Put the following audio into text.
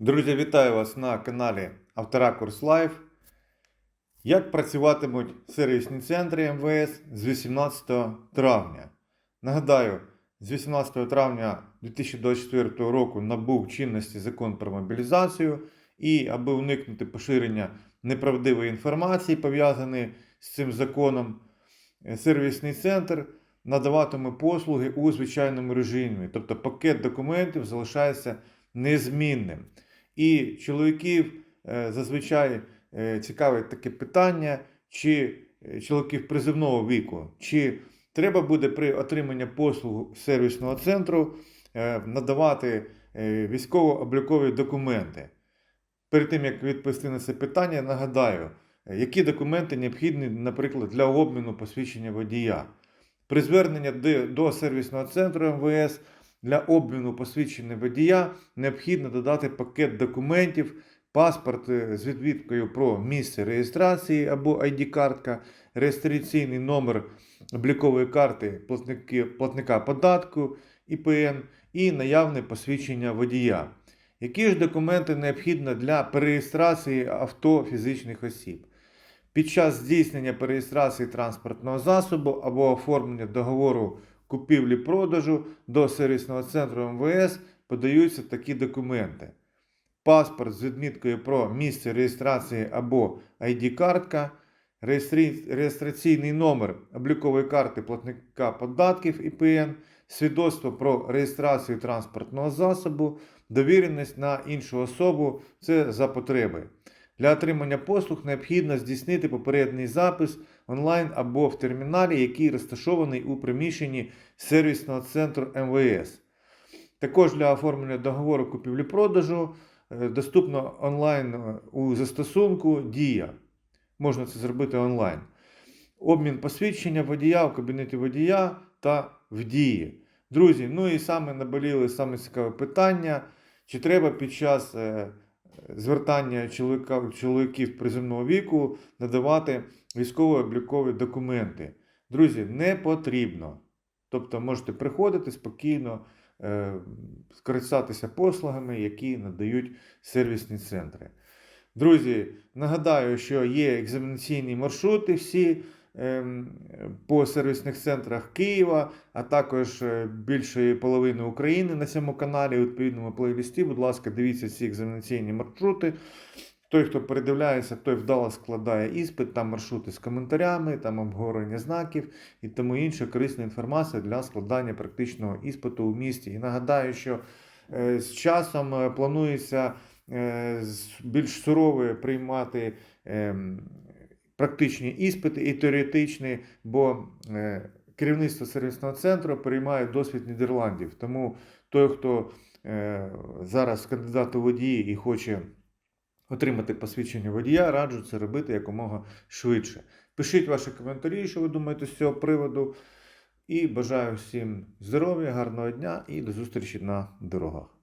Друзі, вітаю вас на каналі Авторакурс Лайв. Як працюватимуть сервісні центри МВС з 18 травня? Нагадаю, з 18 травня 2024 року набув чинності закон про мобілізацію, і аби уникнути поширення неправдивої інформації, пов'язаної з цим законом, е, сервісний центр надаватиме послуги у звичайному режимі, тобто пакет документів залишається незмінним. І чоловіків е, зазвичай е, цікавить таке питання, чи е, чоловіків призивного віку, чи треба буде при отриманні послуг сервісного центру надавати військово-облікові документи. Перед тим, як відповісти на це питання, нагадаю, які документи необхідні, наприклад, для обміну посвідчення водія. При зверненні до сервісного центру МВС для обміну посвідчення водія необхідно додати пакет документів, паспорт е, з відміткою про місце реєстрації або ID-картка, реєстраційний номер облікової карти платника податку ІПН і наявне посвідчення водія. Які ж документи необхідно для перереєстрації авто фізичних осіб? Під час здійснення перереєстрації транспортного засобу або оформлення договору купівлі-продажу до сервісного центру МВС подаються такі документи: паспорт з відміткою про місце реєстрації або ID-картка, реєстраційний номер облікової карти платника податків ІПН, свідоцтво про реєстрацію транспортного засобу, довіреність на іншу особу це за потреби. Для отримання послуг необхідно здійснити попередній запис онлайн або в терміналі, який розташований у приміщенні сервісного центру МВС. Також для оформлення договору купівлі-продажу е, доступно онлайн е, у застосунку Дія. Можна це зробити онлайн. Обмін посвідчення водія в кабінеті водія та в дії. Друзі, ну і саме наболіли саме цікаве питання: чи треба під час е, звертання чоловіка, чоловіків приземного віку надавати військово-облікові документи? Друзі, не потрібно. Тобто можете приходити спокійно, е, скористатися послугами, які надають сервісні центри. Друзі, нагадаю, що є екзаменаційні маршрути всі по сервісних центрах Києва, а також е, більшої половини України на цьому каналі у відповідному плейлісті. Будь ласка, дивіться ці екзаменаційні маршрути. Той, хто передивляється, той вдало складає іспит, там маршрути з коментарями, там обговорення знаків і тому інша корисна інформація для складання практичного іспиту у місті. І нагадаю, що е, з часом е, планується більш сурово приймати ем, практичні іспити і теоретичні, бо е, керівництво сервісного центру переймає досвід Нідерландів. Тому той, хто е, зараз кандидат у водії і хоче отримати посвідчення водія, раджу це робити якомога швидше. Пишіть ваші коментарі, що ви думаєте з цього приводу. І бажаю всім здоров'я, гарного дня і до зустрічі на дорогах.